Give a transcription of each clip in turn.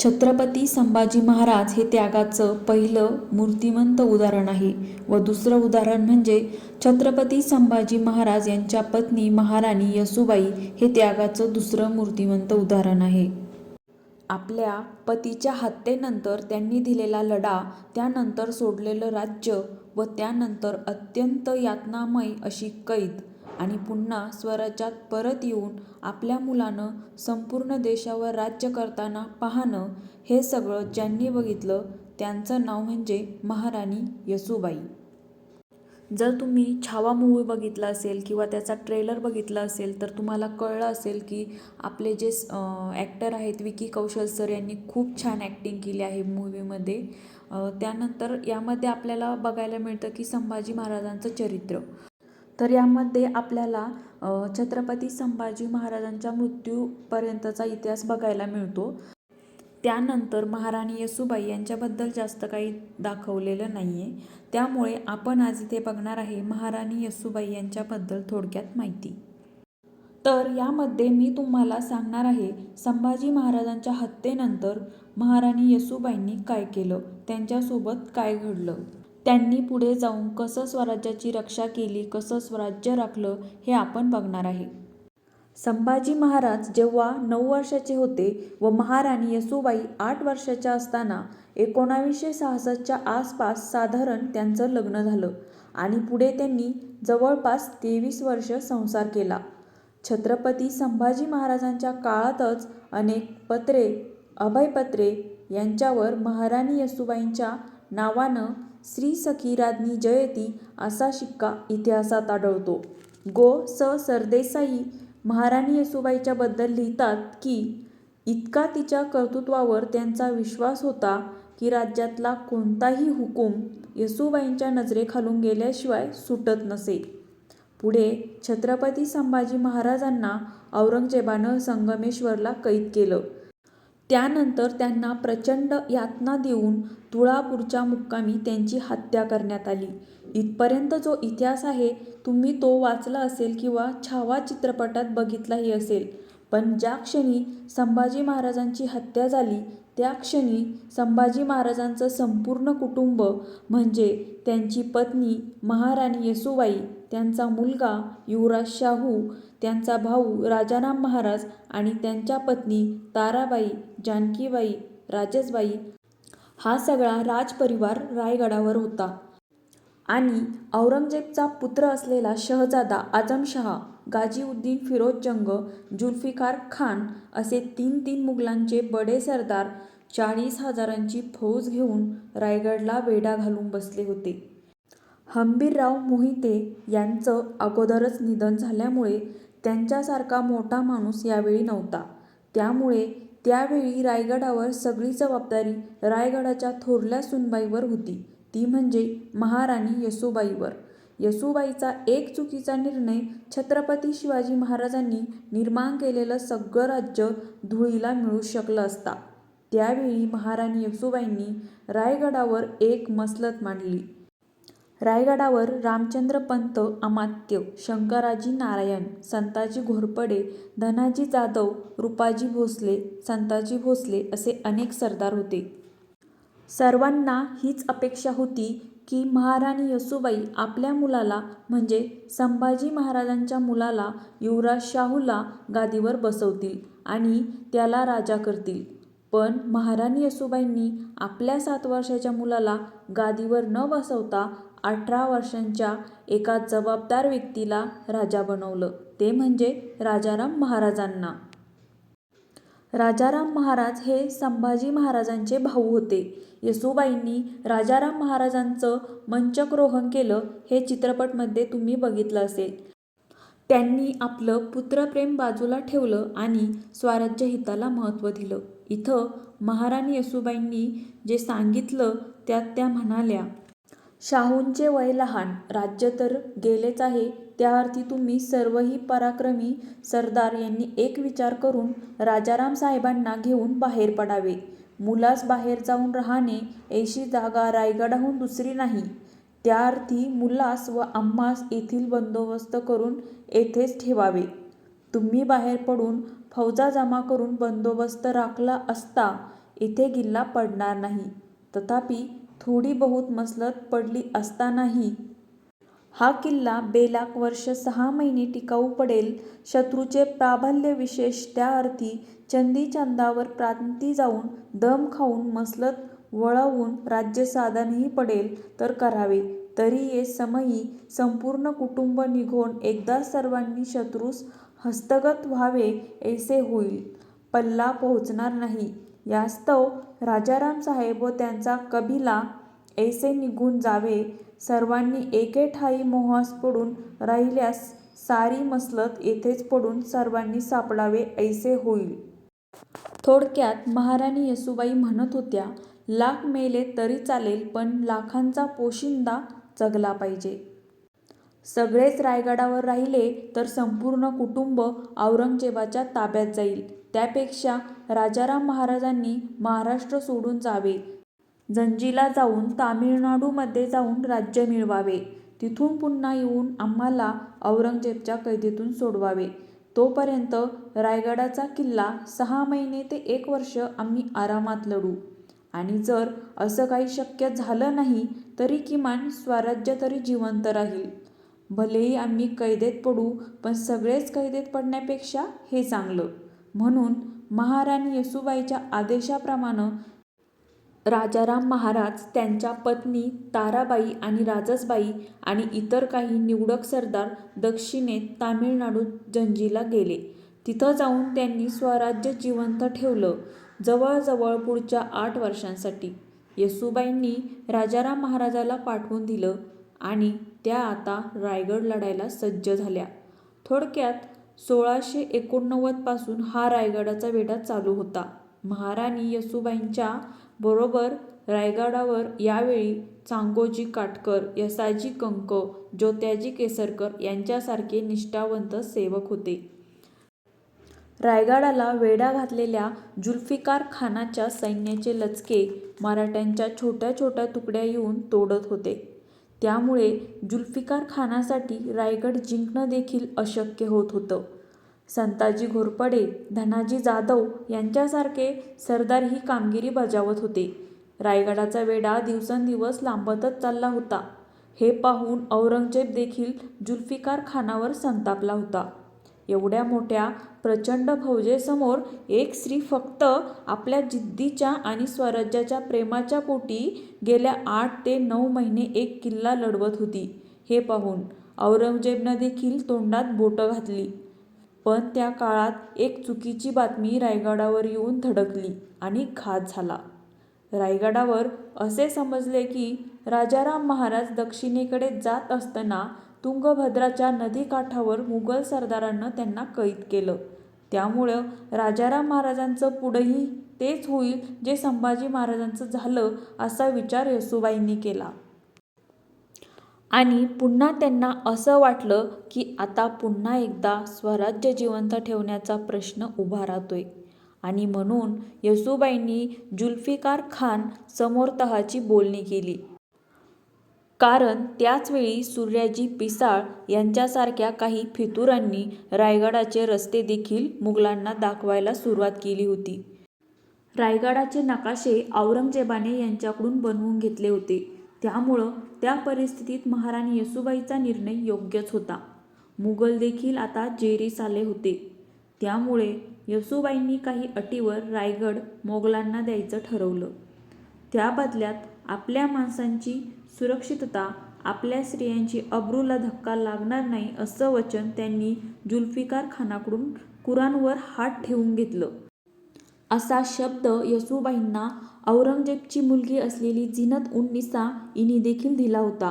छत्रपती संभाजी महाराज हे त्यागाचं पहिलं मूर्तिमंत उदाहरण आहे व दुसरं उदाहरण म्हणजे छत्रपती संभाजी महाराज यांच्या पत्नी महाराणी यसूबाई हे त्यागाचं दुसरं मूर्तिमंत उदाहरण आहे. आपल्या पतीच्या हत्येनंतर त्यांनी दिलेला लढा त्यानंतर सोडलेलं राज्य व त्यानंतर अत्यंत यातनामय अशी कैद आणि पुन्हा स्वराज्यात परत येऊन आपल्या मुलानं संपूर्ण देशावर राज्य करताना पाहणं हे सगळं ज्यांनी बघितलं त्यांचं नाव म्हणजे महाराणी येसूबाई. जर तुम्ही छावा मूवी बघितला असेल किंवा त्याचा ट्रेलर बघितला असेल तर तुम्हाला कळलं असेल की आपले जे ॲक्टर आहेत विकी कौशल सर यांनी खूप छान ॲक्टिंग केली आहे मूवीमध्ये त्यानंतर यामध्ये आपल्याला बघायला मिळतं की संभाजी महाराजांचं चरित्र. तर यामध्ये आपल्याला छत्रपती संभाजी महाराजांच्या मृत्यूपर्यंतचा इतिहास बघायला मिळतो. त्यानंतर महाराणी येसूबाई यांच्याबद्दल जास्त काही दाखवलेलं नाही आहे त्यामुळे आपण आज इथे बघणार आहे महाराणी येसूबाई यांच्याबद्दल थोडक्यात माहिती. तर यामध्ये मी तुम्हाला सांगणार आहे संभाजी महाराजांच्या हत्येनंतर महाराणी येसूबाईंनी काय केलं? त्यांच्यासोबत काय घडलं? त्यांनी पुढे जाऊन कसं स्वराज्याची रक्षा केली कसं स्वराज्य राखलं हे आपण बघणार आहे. संभाजी महाराज जेव्हा नऊ वर्षाचे होते व महाराणी येसूबाई आठ वर्षाच्या असताना एकोणावीसशे सहासष्टच्या आसपास साधारण त्यांचं लग्न झालं आणि पुढे त्यांनी जवळपास तेवीस वर्ष संसार केला. छत्रपती संभाजी महाराजांच्या काळातच अनेक पत्रे अभयपत्रे यांच्यावर महाराणी येसूबाईंच्या नावानं श्री सखी राज्ञी जयती असा शिक्का इतिहासात आढळतो. गो स सरदेसाई महाराणी येसुबाईच्याबद्दल लिहितात की इतका तिच्या कर्तृत्वावर त्यांचा विश्वास होता की राज्यातला कोणताही हुकूम येसुबाईंच्या नजरेखालून गेल्याशिवाय सुटत नसे. पुढे छत्रपती संभाजी महाराजांना औरंगजेबानं संगमेश्वरला कैद केलं. त्यानंतर त्यांना प्रचंड यातना देऊन तुळापूरच्या मुक्कामी त्यांची हत्या करण्यात आली. इथपर्यंत जो इतिहास आहे तुम्ही तो वाचला असेल किंवा छावा चित्रपटात बघितलाही असेल. पण ज्या क्षणी संभाजी महाराजांची हत्या झाली त्या क्षणी संभाजी महाराजांचं संपूर्ण कुटुंब म्हणजे त्यांची पत्नी महाराणी येसूबाई त्यांचा मुलगा युवराज शाहू त्यांचा भाऊ राजाराम महाराज आणि त्यांच्या पत्नी ताराबाई जानकीबाई राजेशबाई हा सगळा राजपरिवार रायगडावर होता. आणि औरंगजेबचा पुत्र असलेला शहजादा आजमशहा गाजीउद्दीन फिरोज जंग जुल्फिकार खान असे तीन तीन मुघलांचे बडे सरदार चाळीस हजारांची फौज घेऊन रायगडला वेढा घालून बसले होते. हंबीरराव मोहिते यांचं अगोदरच निधन झाल्यामुळे त्यांच्यासारखा मोठा माणूस यावेळी नव्हता. त्यामुळे त्यावेळी रायगडावर सगळी जबाबदारी रायगडाच्या थोरल्या सुनबाईवर होती. ती म्हणजे महाराणी येसूबाईवर. येसूबाईचा एक चुकीचा निर्णय छत्रपती शिवाजी महाराजांनी निर्माण केलेलं सगळं राज्य धुळीला मिळू शकलं असता. त्यावेळी महाराणी येसूबाईंनी रायगडावर एक मसलत मांडली. रायगडावर रामचंद्र पंत अमात्य शंकराजी नारायण संताजी घोरपडे धनाजी जाधव रूपाजी भोसले संताजी भोसले असे अनेक सरदार होते. सर्वांना हीच अपेक्षा होती की महाराणी यसूबाई आपल्या मुलाला म्हणजे संभाजी महाराजांच्या मुलाला युवराज शाहूला गादीवर बसवतील आणि त्याला राजा करतील. पण महाराणी यसूबाईंनी आपल्या सात वर्षाच्या मुलाला गादीवर न बसवता अठरा वर्षांच्या एका जबाबदार व्यक्तीला राजा बनवलं. ते म्हणजे राजाराम महाराजांना. राजाराम महाराज हे संभाजी महाराजांचे भाऊ होते. येसूबाईंनी राजाराम महाराजांचं मंचकरोहण केलं हे चित्रपटमध्ये तुम्ही बघितलं असेल. त्यांनी आपलं पुत्रप्रेम बाजूला ठेवलं आणि स्वराज्य हिताला महत्त्व दिलं. इथं महाराणी येसूबाईंनी जे सांगितलं त्यात त्या म्हणाल्या शाहूंचे वय लहान राज्य तर गेलेच आहे. त्या अर्थी तुम्ही सर्वही पराक्रमी सरदार यांनी एक विचार करून राजाराम साहेबांना घेऊन बाहेर पडावे. मुलास बाहेर जाऊन राहणे ऐशी जागा रायगडाहून दुसरी नाही. त्या अर्थी मुलास व आम्हास येथील बंदोबस्त करून येथेच ठेवावे. तुम्ही बाहेर पडून फौजा जमा करून बंदोबस्त राखला असता इथे गिल्ला पडणार नाही. तथापि थोडी बहुत मसलत पडली असतानाही हा किल्ला बेलाक वर्ष सहा महिने टिकाऊ पडेल. शत्रूचे प्राबल्य विशेष त्या अर्थी चंदीचंदावर प्रांती जाऊन दम खाऊन मसलत वळवून राज्यसाधनही पडेल तर करावे. तरी ये समयी संपूर्ण कुटुंब निघून एकदा सर्वांनी शत्रूस हस्तगत व्हावे ऐसे होईल. पल्ला पोहोचणार नाही. यास्तव राजाराम साहेब व त्यांचा कबिला ऐसे निघून जावे. सर्वांनी एके ठायी मोहास पडून राहिल्यास सारी मसलत येथेच पडून सर्वांनी सापडावे ऐसे होईल. थोडक्यात महाराणी येसूबाई म्हणत होत्या लाख मेले तरी चालेल पण लाखांचा पोशिंदा जगला पाहिजे. सगळेच रायगडावर राहिले तर संपूर्ण कुटुंब औरंगजेबाच्या ताब्यात जाईल. त्यापेक्षा राजाराम महाराजांनी महाराष्ट्र सोडून जावे. जंजीला जाऊन तामिळनाडूमध्ये जाऊन राज्य मिळवावे. तिथून पुन्हा येऊन आम्हाला औरंगजेबच्या कैदेतून सोडवावे. तोपर्यंत रायगडाचा किल्ला सहा महिने ते एक वर्ष आम्ही आरामात लढू. आणि जर असं काही शक्य झालं नाही तरी किमान स्वराज्य तरी जिवंत राहील. भलेही आम्ही कैदेत पडू पण सगळेच कैदेत पडण्यापेक्षा हे चांगलं. म्हणून महाराणी येसुबाईच्या आदेशाप्रमाणं राजाराम महाराज त्यांच्या पत्नी ताराबाई आणि राजसबाई आणि इतर काही निवडक सरदार दक्षिणेत तामिळनाडू जंजीला गेले. तिथं जाऊन त्यांनी स्वराज्य जिवंत ठेवलं जवळजवळ पुढच्या आठ वर्षांसाठी. येसुबाईंनी राजाराम महाराजाला पाठवून दिलं आणि त्या आता रायगड लढायला सज्ज झाल्या. थोडक्यात सोळाशे एकोणनव्वदपासून हा रायगडाचा वेढा चालू होता. महाराणी यसुबाईंच्या बरोबर रायगडावर यावेळी चांगोजी काटकर, यसाजी कंक, जोत्याजी केसरकर यांच्यासारखे निष्ठावंत सेवक होते. रायगडाला वेढा घातलेल्या जुल्फिकार खानाच्या सैन्याचे लचके मराठ्यांच्या छोट्या छोट्या तुकड्या येऊन तोडत होते. त्यामुळे जुल्फिकार खानासाठी रायगड जिंकणं देखील अशक्य होत होतं. संताजी घोरपडे, धनाजी जाधव यांच्यासारखे सरदार ही कामगिरी बजावत होते. रायगडाचा वेढा दिवसेंदिवस लांबतच चालला होता. हे पाहून औरंगजेब देखील जुल्फिकार खानावर संतापला होता. एवढ्या मोठ्या प्रचंड फौजेसमोर एक स्त्री फक्त आपल्या जिद्दीच्या आणि स्वराज्याच्या प्रेमाच्या पोटी गेल्या आठ ते नऊ महिने एक किल्ला लढवत होती हे पाहून औरंगजेबनं देखील तोंडात बोटं घातली. पण त्या काळात एक चुकीची बातमी रायगडावर येऊन धडकली आणि घात झाला. रायगडावर असे समजले की राजाराम महाराज दक्षिणेकडे जात असताना तुंगभद्राच्या नदीकाठावर मुघल सरदारांनं त्यांना कैद केलं. त्यामुळं राजाराम महाराजांचं पुढंही तेच होईल जे संभाजी महाराजांचं झालं असा विचार येसूबाईंनी केला. आणि पुन्हा त्यांना असं वाटलं की आता पुन्हा एकदा स्वराज्य जिवंत ठेवण्याचा प्रश्न उभा राहतोय. आणि म्हणून येसूबाईंनी जुल्फिकार खान समोर तहाची बोलणी केली. कारण त्याचवेळी सूर्याजी पिसाळ यांच्यासारख्या काही फितुरांनी रायगडाचे रस्ते देखील मुघलांना दाखवायला सुरुवात केली होती. रायगडाचे नकाशे औरंगजेबाने यांच्याकडून बनवून घेतले होते. त्यामुळं त्या परिस्थितीत महाराणी येसुबाईचा निर्णय योग्यच होता. मुघल देखील आता जेरीस आले होते. त्यामुळे येसूबाईंनी काही अटीवर रायगड मोगलांना द्यायचं ठरवलं. त्याबदल्यात आपल्या माणसांची सुरक्षितता, आपल्या स्त्रियांची अब्रूला धक्का लागणार नाही असं वचन त्यांनी जुल्फिकार खानाकडून कुराणवर हात ठेवून घेतलं. असा शब्द येसूबाईंना औरंगजेबची मुलगी असलेली झीनत-उन-निसा हिने देखील दिला होता.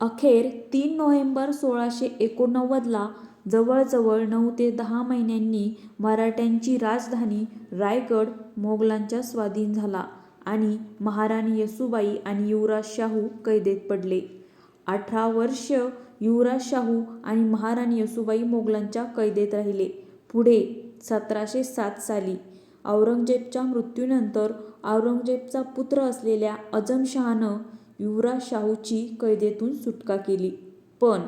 अखेर तीन नोव्हेंबर सोळाशे एकोणनव्वदला जवळजवळ नऊ ते दहा महिन्यांनी मराठ्यांची राजधानी रायगड मोगलांच्या स्वाधीन झाला आणि महाराणी येसूबाई आणि युवराज शाहू कैदेत पडले. अठरा वर्ष युवराज शाहू आणि महाराणी येसूबाई मोगलांच्या कैदेत राहिले. पुढे सतराशे सात साली औरंगजेबच्या मृत्यूनंतर औरंगजेबचा पुत्र असलेल्या अजमशहानं युवराज शाहूची कैदेतून सुटका केली. पण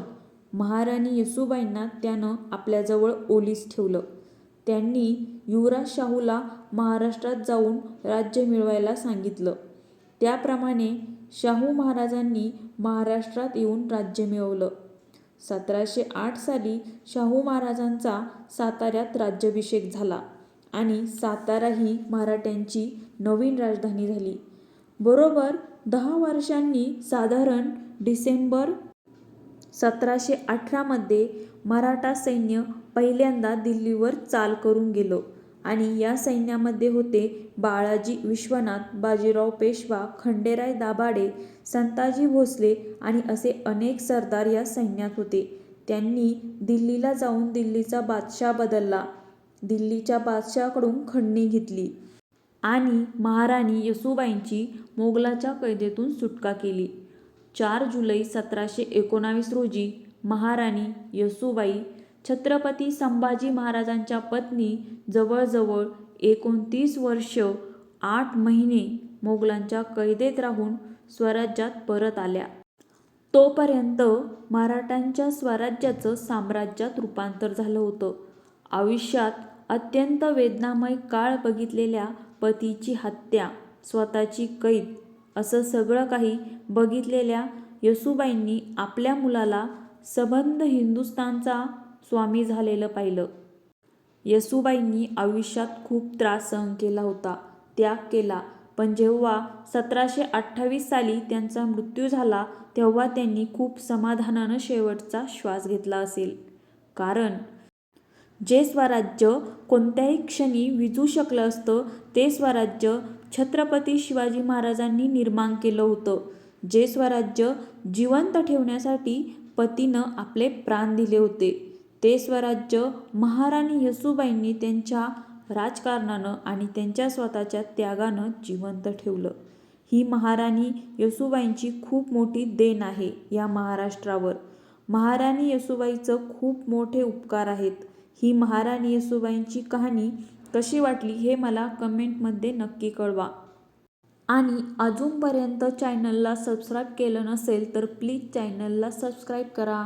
महाराणी येसूबाईंना त्यानं आपल्याजवळ ओलीस ठेवलं. त्यांनी युवराज शाहूला महाराष्ट्रात जाऊन राज्य मिळवायला सांगितलं. त्याप्रमाणे शाहू महाराजांनी महाराष्ट्रात येऊन राज्य मिळवलं. सतराशे आठ साली शाहू महाराजांचा साताऱ्यात राज्याभिषेक झाला आणि सातारा ही मराठ्यांची नवीन राजधानी झाली. बरोबर दहा वर्षांनी साधारण डिसेंबर सतराशे अठरामध्ये मराठा सैन्य पहिल्यांदा दिल्लीवर चाल करून गेलं आणि या सैन्यामध्ये होते बाळाजी विश्वनाथ, बाजीराव पेशवा, खंडेराय दाभाडे, संताजी भोसले आणि असे अनेक सरदार या सैन्यात होते. त्यांनी दिल्लीला जाऊन दिल्लीचा बादशाह बदलला. दिल्लीच्या बादशाहकडून खंडणी घेतली. आणि महाराणी येसूबाईंची मोगलाच्या कैदेतून सुटका केली. चार जुलै सतराशे एकोणावीस रोजी महाराणी येसूबाई छत्रपती संभाजी महाराजांच्या पत्नी जवळजवळ एकोणतीस वर्ष आठ महिने मोगलांच्या कैदेत राहून स्वराज्यात परत आल्या. तोपर्यंत मराठ्यांच्या स्वराज्याचं साम्राज्यात रूपांतर झालं होतं. आयुष्यात अत्यंत वेदनामय काळ बघितलेल्या पतीची हत्या, स्वतःची कैद असं सगळं काही बघितलेल्या येसूबाईंनी आपल्या मुलाला सबंध हिंदुस्थानचा स्वामी झालेलं पाहिलं. येसूबाईंनी आयुष्यात खूप त्रास सहन केला होता, त्याग केला पण जेव्हा सतराशे अठ्ठावीस साली त्यांचा मृत्यू झाला तेव्हा त्यांनी खूप समाधानानं शेवटचा श्वास घेतला असेल. कारण जे स्वराज्य कोणत्याही क्षणी विजू शकलं असतं ते स्वराज्य छत्रपती शिवाजी महाराजांनी निर्माण केलं होतं. जे स्वराज्य जिवंत ठेवण्यासाठी पतीनं आपले प्राण दिले होते. ते स्वराज्य महाराणी येसूबाईंनी त्यांच्या राजकारणानं आणि त्यांच्या स्वतःच्या त्यागानं जिवंत ठेवलं. ही महाराणी येसूबाईंची खूप मोठी देण आहे या महाराष्ट्रावर. महाराणी येसूबाईंचं खूप मोठे उपकार आहेत. ही महाराणी येसूबाईंची कहाणी कशी वाटली हे मला कमेंटमध्ये नक्की कळवा. आणि अजूनपर्यंत चॅनलला सबस्क्राईब केलं नसेल तर प्लीज चॅनलला सबस्क्राईब करा.